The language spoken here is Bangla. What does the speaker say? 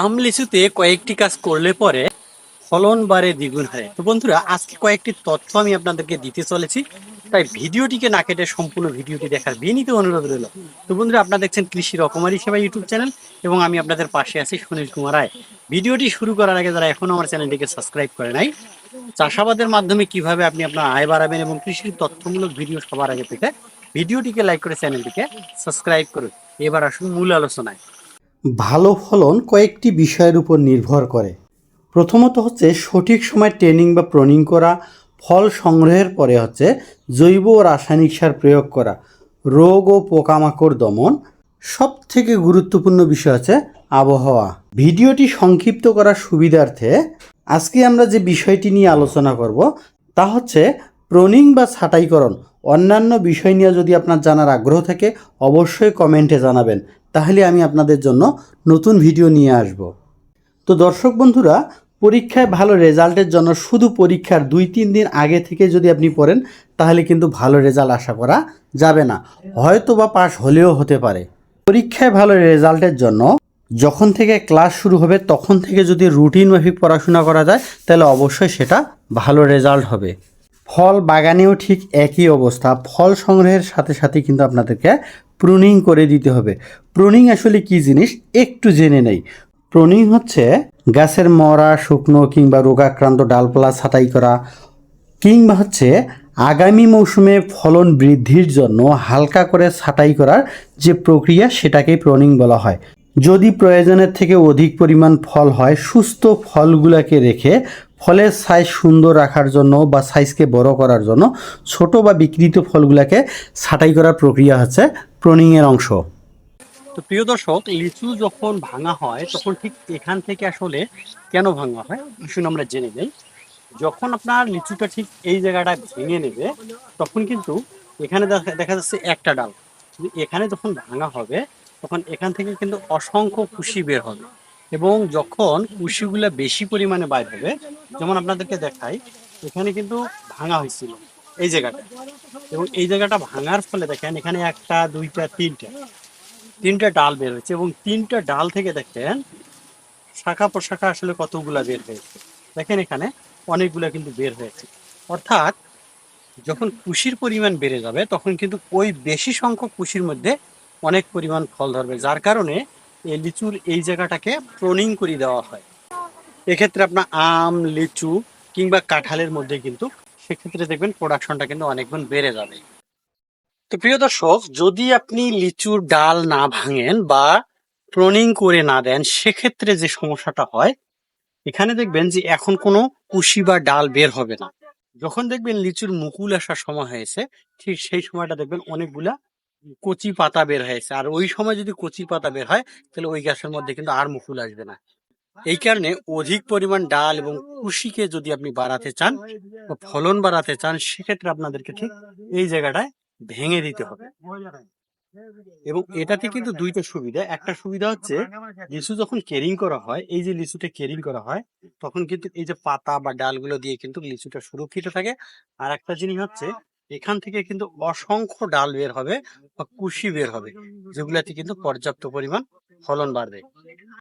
আম লিচুতে কয়েকটি কাজ করলে পরে ফলন বাড়ে দ্বিগুণ হয়। তো বন্ধুরা, আজকে কয়েকটি তথ্য আমি আপনাদেরকে দিতে চলেছি। তাই ভিডিওটিকে না কেটে সম্পূর্ণ ভিডিওটি দেখার বিনীত অনুরোধ রইল। তো বন্ধুরা, আপনারা দেখছেন কৃষি রকমারি সেবা ইউটিউব চ্যানেল এবং আমি আপনাদের পাশে আছি সুনীল কুমার রায়। ভিডিওটি শুরু করার আগে যারা এখনও আমার চ্যানেলটিকে সাবস্ক্রাইব করে নাই, চাষাবাদের মাধ্যমে কীভাবে আপনি আপনার আয় বাড়াবেন এবং কৃষির তথ্যমূলক ভিডিও সবার আগে পেতে, ভিডিওটিকে লাইক করে চ্যানেলটিকে সাবস্ক্রাইব করুন। এবার আসুন মূল আলোচনায়। ভালো ফলন কয়েকটি বিষয়ের উপর নির্ভর করে। প্রথমত হচ্ছে সঠিক সময় ট্রেনিং বা প্রনিং করা, ফল সংগ্রহের পরে হচ্ছে জৈব ও রাসায়নিক সার প্রয়োগ করা, রোগ ও পোকামাকড় দমন। সব থেকে গুরুত্বপূর্ণ বিষয় হচ্ছে আবহাওয়া। ভিডিওটি সংক্ষিপ্ত করার সুবিধার্থে আজকে আমরা যে বিষয়টি নিয়ে আলোচনা করব তা হচ্ছে প্রনিং বা ছাঁটাইকরণ। অন্যান্য বিষয় নিয়ে যদি আপনার জানার আগ্রহ থাকে, অবশ্যই কমেন্টে জানাবেন। তাহলে আমি আপনাদের জন্য নতুন ভিডিও নিয়ে আসব। তো দর্শক বন্ধুরা, পরীক্ষায় ভালো রেজাল্টের জন্য শুধু পরীক্ষার দুই তিন দিন আগে থেকে যদি আপনি পড়েন, তাহলে কিন্তু ভালো রেজাল্ট আশা করা যাবে না। হয়তো বা পাশ হলেও হতে পারে। পরীক্ষায় ভালো রেজাল্টের জন্য যখন থেকে ক্লাস শুরু হবে, তখন থেকে যদি রুটিন মাফিক পড়াশোনা করা যায়, তাহলে অবশ্যই সেটা ভালো রেজাল্ট হবে। ফল বাগানেও ঠিক একই অবস্থা। ফল সংগ্রহের সাথে সাথে কিন্তু আপনাদেরকে প্রুনিং করে দিতে হবে। প্রুনিং আসলে কি জিনিস? একটু জেনে নেই। প্রুনিং হচ্ছে গাছের মরা, শুকনো কিংবা রোগাক্রান্ত ডালপালা ছাঁটাই করা কিংবা হচ্ছে আগামী মৌসুমে ফলন বৃদ্ধির জন্য হালকা করে ছাঁটাই করার যে প্রক্রিয়া সেটাকেই প্রনিং বলা হয়। যদি প্রয়োজনের থেকে অধিক পরিমাণ ফল হয়, সুস্থ ফলগুলোকে রেখে ফলের সাইজ সুন্দর রাখার জন্য বা সাইজকে বড় করার জন্য ছোট বা বিকৃত ফলগুলোকে ছাঁটাই করার প্রক্রিয়া হচ্ছে প্রনিংয়ের অংশ। তো প্রিয় দর্শক, লিচু যখন ভাঙা হয়, তখন ঠিক এখান থেকে আসলে কেন ভাঙা হয়? আসুন আমরা জেনে নেই। যখন আপনার লিচুটা ঠিক এই জায়গাটা ভেঙে নেবে, তখন কিন্তু এখানে দেখা- যাচ্ছে একটা ডাল। এখানে যখন ভাঙা হবে, তখন এখান থেকে কিন্তু অসংখ্য কুশি বের হবে। এবং যখন কুশিগুলো বেশি পরিমাণে বাইর হবে, যেমন আপনাদেরকে দেখাই, এখানে কিন্তু ভাঙা হয়েছিল এই জায়গাটা। এবং এই জায়গাটা ভাঙার ফলে দেখেন, এখানে একটা, দুইটা, তিনটা তিনটা ডাল বের হয়েছে এবং তিনটা ডাল থেকে দেখেন, শাখা প্রশাখা আসলে কতগুলা বের হয়েছে। দেখেন এখানে অনেকগুলা কিন্তু বের হয়েছে। অর্থাৎ যখন কুশির পরিমাণ বেড়ে যাবে, তখন কিন্তু ওই বেশি সংখ্যক কুশির মধ্যে অনেক পরিমাণ ফল ধরবে, যার কারণে এই লিচুর এই জায়গাটাকে প্রনিং করে দেওয়া হয়। এক্ষেত্রে আপনার আম, লিচু কিংবা কাঁঠালের মধ্যে কিন্তু সেক্ষেত্রে দেখবেন প্রোডাকশনটা কিন্তু অনেক বেড়ে যাবে। তো প্রিয় দর্শক, যদি আপনি লিচুর ডাল না ভাঙেন বা প্রনিং করে না দেন, সেক্ষেত্রে যে সমস্যাটা হয়, এখানে দেখবেন যে এখন কোনো কুশি বা ডাল বের হবে না। যখন দেখবেন লিচুর মুকুল আসার সময় হয়েছে, ঠিক সেই সময়টা দেখবেন অনেকগুলা কচি পাতা বের হয়েছে। আর ওই সময় যদি কচি পাতা বের হয়, তাহলে ওই গাছের মধ্যে কিন্তু আর মুকুল আসবে না। এই কারণে অধিক পরিমাণ ডাল এবং কুশিকে যদি আপনি বাড়াতে চান বা ফলন বাড়াতে চান, সেক্ষেত্রে আপনাদেরকে ঠিক এই জায়গাটায় ভেঙে দিতে হবে। এবং এটাতে কিন্তু দুইটা সুবিধা। একটা সুবিধা হচ্ছে, লিচু যখন কেরিং করা হয়, এই যে লিচুটা কেরিং করা হয়, তখন কিন্তু এই যে পাতা বা ডালগুলো দিয়ে কিন্তু লিচুটা সুরক্ষিত থাকে। আর একটা জিনিস হচ্ছে এখান থেকে কিন্তু অসংখ্য ডাল বের হবে বা কুশি বের হবে, যেগুলাতে কিন্তু পর্যাপ্ত পরিমাণ ফলন বাড়বে।